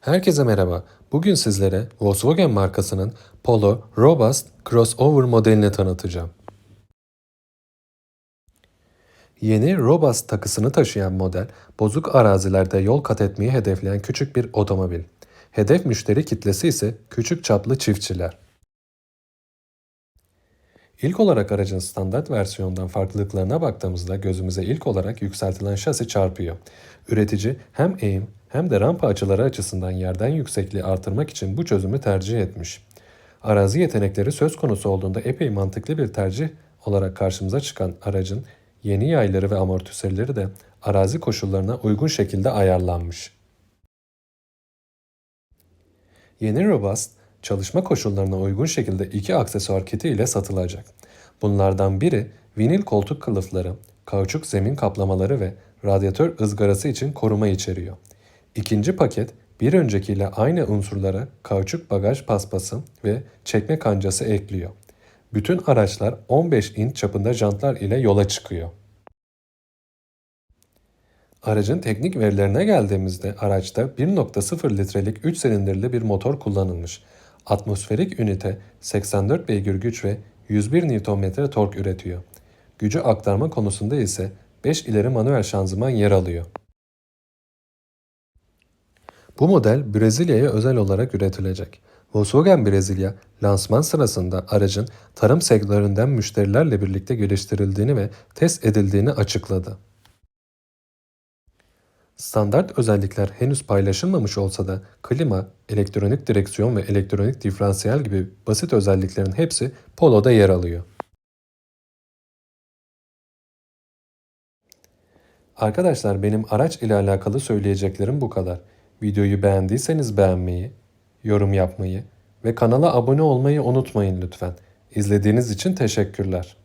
Herkese merhaba. Bugün sizlere Volkswagen markasının Polo Robust Crossover modelini tanıtacağım. Yeni Robust takısını taşıyan model, bozuk arazilerde yol kat etmeyi hedefleyen küçük bir otomobil. Hedef müşteri kitlesi ise küçük çaplı çiftçiler. İlk olarak aracın standart versiyondan farklılıklarına baktığımızda gözümüze ilk olarak yükseltilen şasi çarpıyor. Üretici hem eğim hem de rampa açıları açısından yerden yüksekliği artırmak için bu çözümü tercih etmiş. Arazi yetenekleri söz konusu olduğunda epey mantıklı bir tercih olarak karşımıza çıkan aracın yeni yayları ve amortisörleri de arazi koşullarına uygun şekilde ayarlanmış. Yeni Robust, çalışma koşullarına uygun şekilde iki aksesuar kiti ile satılacak. Bunlardan biri vinil koltuk kılıfları, kauçuk zemin kaplamaları ve radyatör ızgarası için koruma içeriyor. İkinci paket bir öncekiyle aynı unsurlara kauçuk bagaj paspası ve çekme kancası ekliyor. Bütün araçlar 15 inç çapında jantlar ile yola çıkıyor. Aracın teknik verilerine geldiğimizde araçta 1.0 litrelik 3 silindirli bir motor kullanılmış. Atmosferik ünite 84 beygir güç ve 101 Nm tork üretiyor. Gücü aktarma konusunda ise 5 ileri manuel şanzıman yer alıyor. Bu model Brezilya'ya özel olarak üretilecek. Volkswagen Brezilya, lansman sırasında aracın tarım sektöründen müşterilerle birlikte geliştirildiğini ve test edildiğini açıkladı. Standart özellikler henüz paylaşılmamış olsa da klima, elektronik direksiyon ve elektronik diferansiyel gibi basit özelliklerin hepsi Polo'da yer alıyor. Arkadaşlar benim araç ile alakalı söyleyeceklerim bu kadar. Videoyu beğendiyseniz beğenmeyi, yorum yapmayı ve kanala abone olmayı unutmayın lütfen. İzlediğiniz için teşekkürler.